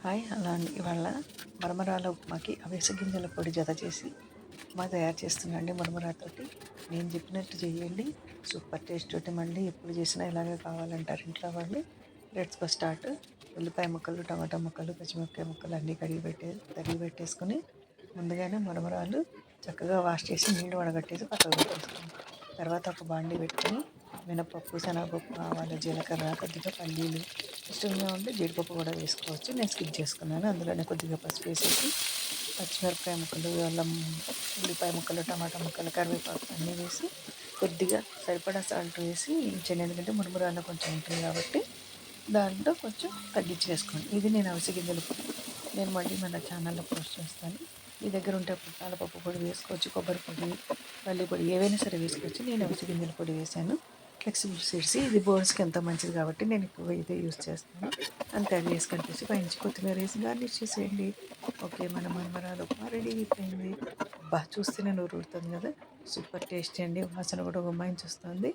Hi hello అండి ఇవాళ మరమరాల ఉప్మాకి అవిసె గింజల పొడి జత చేసి ఉప్మా తయారు చేస్తున్నాండి మరమరాతోటి నేను చెప్పినట్టు చేయండి సూపర్ టేస్ట్ తోటి మళ్ళీ ఎప్పుడు చేసినా ఇలాగే కావాలంటారు ఇంట్లో వాళ్ళు. లెట్స్ గో స్టార్ట్ ఉల్లిపాయ ముక్కలు టమాటా ముక్కలు పచ్చిమిరపకాయ ముక్కలు అన్నీ కడిగి పెట్టే తరిగి పెట్టేసుకుని ముందుగానే మరమరాలు చక్కగా వాష్ చేసి నీళ్ళు వడగట్టేసి పక్కకు పెట్టేసుకుని తర్వాత ఒక బాండి పెట్టుకొని మినపప్పు శనగపప్పు ఆవాలు జీలకర్ర కొద్దిగా పల్లీలు ఇష్టంగా ఉంటే జీడిపప్పు కూడా వేసుకోవచ్చు. నేను స్కిప్ చేసుకున్నాను. అందులోనే కొద్దిగా పసుపు వేసేసి పచ్చిమిరపకాయ ముక్కలు అల్లం ఉల్లిపాయ ముక్కలు టమాటా ముక్కలు కరివేపాకు అన్నీ వేసి కొద్దిగా సరిపడా సాల్ట్ వేసి ఇంచండి ఎందుకంటే మురుమురాల్లో కొంచెం ఉంటుంది కాబట్టి దాంట్లో కొంచెం తగ్గించి వేసుకోండి. ఇది నేను అవిసి గింజలు పొడి. నేను మళ్ళీ మన ఛానల్లో పోస్ట్ చేస్తాను. మీ దగ్గర ఉంటే పుట్టాల పప్పు పొడి వేసుకోవచ్చు కొబ్బరి పొడి పల్లి పొడి ఏవైనా సరే వేసుకోవచ్చు. నేను అవిసి గింజల పొడి వేసాను ఫ్లెక్సిబుల్ సీడ్స్ ఇది బోన్స్కి ఎంత మంచిది కాబట్టి నేను ఎక్కువ ఇదే యూస్ చేస్తాను. అంతే అది వేసి కలిపేసి పైనుంచి కొత్తిమీర వేసి గార్నిష్ చేసేయండి. ఓకే మన మన్మరాలు ఉప్మా రెడీ అయిపోయింది. బాగా చూస్తేనే నూరు ఊరుతుంది కదా. సూపర్ టేస్టీ అండి వాసన కూడా ఒక మంచి వస్తుంది